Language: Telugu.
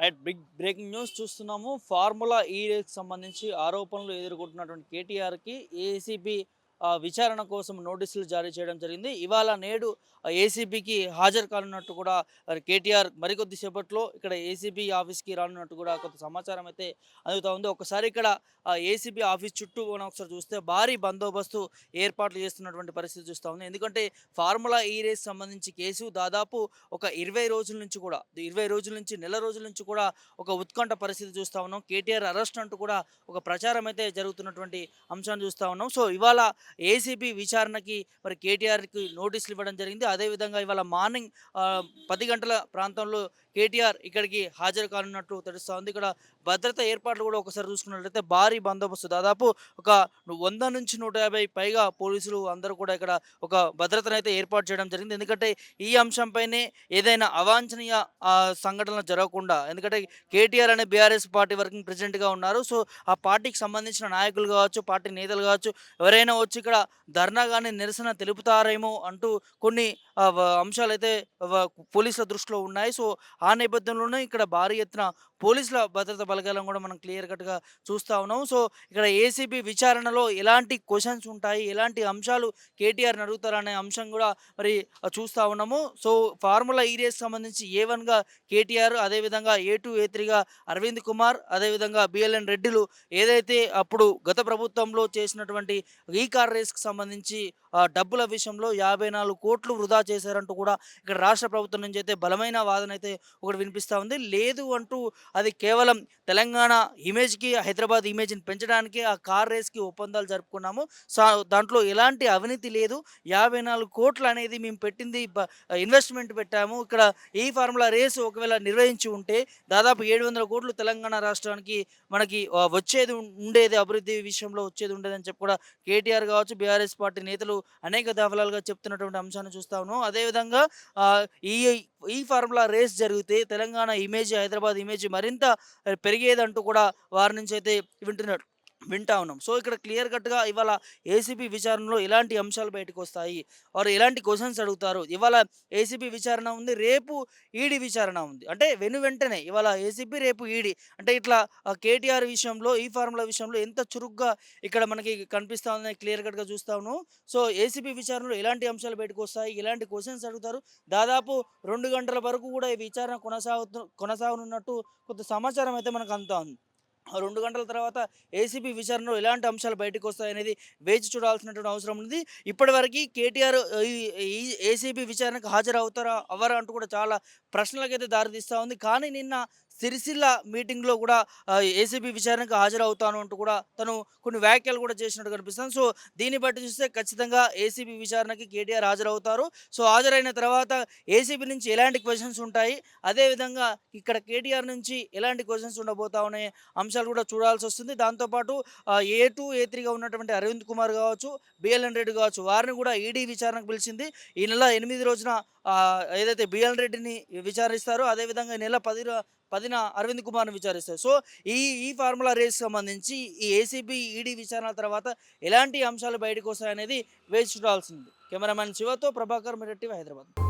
రైట్ బిగ్ బ్రేకింగ్ న్యూస్ చూస్తున్నాము. ఫార్ములా ఈ రేస్ సంబంధించి ఆరోపణలు ఎదుర్కొంటున్నటువంటి కేటీఆర్కి ఏసీబీ విచారణ కోసం నోటీసులు జారీ చేయడం జరిగింది. ఇవాళ నేడు ఏసీబీకి హాజరు కానున్నట్టు కూడా కేటీఆర్ మరికొద్ది సేపట్లో ఇక్కడ ఏసీబీ ఆఫీస్కి రానున్నట్టు కూడా కొంత సమాచారం అయితే అందుతూ ఉంది. ఒకసారి ఇక్కడ ఏసీబీ ఆఫీస్ చుట్టూ మనం ఒకసారి చూస్తే భారీ బందోబస్తు ఏర్పాట్లు చేస్తున్నటువంటి పరిస్థితి చూస్తూ ఉంది. ఎందుకంటే ఫార్ములా ఈ రేస్ సంబంధించి కేసు దాదాపు ఒక ఇరవై రోజుల నుంచి కూడా ఇరవై రోజుల నుంచి నెల రోజుల నుంచి కూడా ఒక ఉత్కంఠ పరిస్థితి చూస్తూ ఉన్నాం. కేటీఆర్ అరెస్ట్ అంటూ కూడా ఒక ప్రచారం అయితే జరుగుతున్నటువంటి అంశాన్ని చూస్తూ ఉన్నాం. సో ఇవాళ ఏసీబీ విచారణకి మరి కేటీఆర్కి నోటీసులు ఇవ్వడం జరిగింది అదేవిధంగా ఇవాళ మార్నింగ్ పది గంటల ప్రాంతంలో కేటీఆర్ ఇక్కడికి హాజరు కానున్నట్లు తెలుస్తోంది. ఇక్కడ భద్రత ఏర్పాట్లు కూడా ఒకసారి చూసుకున్నట్లయితే భారీ బందోబస్తు. దాదాపు ఒక వంద నుంచి నూట యాభై పైగా పోలీసులు అందరూ కూడా ఇక్కడ ఒక భద్రతను అయితే ఏర్పాటు చేయడం జరిగింది. ఎందుకంటే ఈ అంశంపైనే ఏదైనా అవాంఛనీయ సంఘటనలు జరగకుండా ఎందుకంటే కేటీఆర్ అనే బీఆర్ఎస్ పార్టీ వర్కింగ్ ప్రెసిడెంట్గా ఉన్నారు. సో ఆ పార్టీకి సంబంధించిన నాయకులు కావచ్చు పార్టీ నేతలు కావచ్చు ఎవరైనా వచ్చి ఇక్కడ ధర్నా కానీ నిరసన తెలుపుతారేమో అంటూ కొన్ని అంశాలు అయితే పోలీసుల దృష్టిలో ఉన్నాయి. సో ఆ నేపథ్యంలోనే ఇక్కడ భారీ ఎత్తున పోలీసుల భద్రత బలగాలను కూడా మనం క్లియర్ కట్గా చూస్తూ ఉన్నాం. సో ఇక్కడ ఏసీబీ విచారణలో ఎలాంటి క్వశ్చన్స్ ఉంటాయి? ఎలాంటి అంశాలు కేటీఆర్ని అడుగుతారనే అంశం కూడా మరి చూస్తూ ఉన్నాము. సో ఫార్ములా ఈ రేస్ సంబంధించి ఏ వన్గా కేటీఆర్ అదేవిధంగా ఏ టూ ఏ త్రీగా అరవింద్ కుమార్ అదేవిధంగా బిఎల్ఎన్ రెడ్డిలు ఏదైతే అప్పుడు గత ప్రభుత్వంలో చేసినటువంటి ఈ కార్ రేస్కి సంబంధించి ఆ, డబ్బుల విషయంలో యాభై నాలుగు కోట్లు వృధా చేశారంటూ కూడా ఇక్కడ రాష్ట్ర ప్రభుత్వం నుంచి అయితే బలమైన వాదన అయితే ఒకటి వినిపిస్తూ ఉంది. లేదు అంటూ అది కేవలం తెలంగాణ ఇమేజ్కి హైదరాబాద్ ఇమేజ్ని పెంచడానికి ఆ కార్ రేస్కి ఒప్పందాలు జరుపుకున్నాము. సో దాంట్లో ఎలాంటి అవినీతి లేదు. యాభై నాలుగు కోట్లు అనేది మేము పెట్టింది ఇన్వెస్ట్మెంట్ పెట్టాము. ఇక్కడ ఈ ఫార్ములా రేసు ఒకవేళ నిర్వహించి ఉంటే దాదాపు ఏడు వందల కోట్లు తెలంగాణ రాష్ట్రానికి మనకి వచ్చేది ఉండేది అభివృద్ధి విషయంలో వచ్చేది ఉండేదని చెప్పి కూడా కేటీఆర్ కావచ్చు బీఆర్ఎస్ పార్టీ నేతలు అనేక దఫలాలుగా చెప్తున్నటువంటి అంశాన్ని చూస్తా ఉన్నాం. అదేవిధంగా ఈ ఈ ఫార్ములా రేస్ జరిగితే తెలంగాణ ఇమేజ్ హైదరాబాద్ ఇమేజ్ మరింత పెరిగేదంటూ కూడా వారి నుంచి అయితే వింటున్నారు. వింటా ఉన్నాం. సో ఇక్కడ క్లియర్ కట్గా ఇవాళ ఏసీబీ విచారణలో ఎలాంటి అంశాలు బయటకు వస్తాయి వారు ఎలాంటి క్వశ్చన్స్ అడుగుతారు? ఇవాళ ఏసీబీ విచారణ ఉంది రేపు ఈడీ విచారణ ఉంది. అంటే వెను వెంటనే ఇవాళ ఏసీబీ రేపు ఈడీ. అంటే ఇట్లా కేటీఆర్ విషయంలో ఈ ఫార్ములా విషయంలో ఎంత చురుగ్గా ఇక్కడ మనకి కనిపిస్తా ఉందని క్లియర్ కట్గా చూస్తాను సో ఏసీబీ విచారణలో ఎలాంటి అంశాలు బయటకు వస్తాయి ఎలాంటి క్వశ్చన్స్ అడుగుతారు? దాదాపు రెండు గంటల వరకు కూడా ఈ విచారణ కొనసాగుతు కొనసాగనున్నట్టు కొంత సమాచారం అయితే మనకు అంతా ఉంది. రెండు గంటల తర్వాత ఏసీబీ విచారణలో ఎలాంటి అంశాలు బయటకు వస్తాయనేది వేచి చూడాల్సినటువంటి అవసరం ఉంది. ఇప్పటివరకు కేటీఆర్ ఈ ఏసీబీ విచారణకు హాజరు అవుతారా అవరా అంటూ కూడా చాలా ప్రశ్నలకైతే దారితీస్తూ ఉంది. కానీ నిన్న సిరిసిల్ల మీటింగ్లో కూడా ఏసీబీ విచారణకు హాజరవుతాను అంటూ కూడా తను కొన్ని వ్యాఖ్యలు కూడా చేసినట్టు కనిపిస్తుంది. సో దీన్ని బట్టి చూస్తే ఖచ్చితంగా ఏసీబీ విచారణకి కేటీఆర్ హాజరవుతారు. సో హాజరైన తర్వాత ఏసీబీ నుంచి ఎలాంటి క్వశ్చన్స్ ఉంటాయి? అదేవిధంగా ఇక్కడ కేటీఆర్ నుంచి ఎలాంటి క్వశ్చన్స్ ఉండబోతా అనే అంశాలు కూడా చూడాల్సి వస్తుంది. దాంతోపాటు ఏ టూ ఏ త్రీగా ఉన్నటువంటి అరవింద్ కుమార్ కావచ్చు బిఎల్ఎన్ రెడ్డి కావచ్చు వారిని కూడా ఈడీ విచారణకు పిలిచింది. ఈ నెల ఎనిమిది రోజున ఏదైతే బిఎల్ రెడ్డిని విచారిస్తారో అదేవిధంగా నెల పది పదిన అరవింద్ కుమార్ని విచారిస్తారు. సో ఈ ఈ ఫార్ములా రేస్ సంబంధించి ఈ ఏసీబీ ఈడీ విచారణ తర్వాత ఎలాంటి అంశాలు బయటకు వస్తాయనేది వేచి చూడాల్సింది. కెమెరామ్యాన్ శివతో ప్రభాకర్ మిరెట్టి హైదరాబాద్.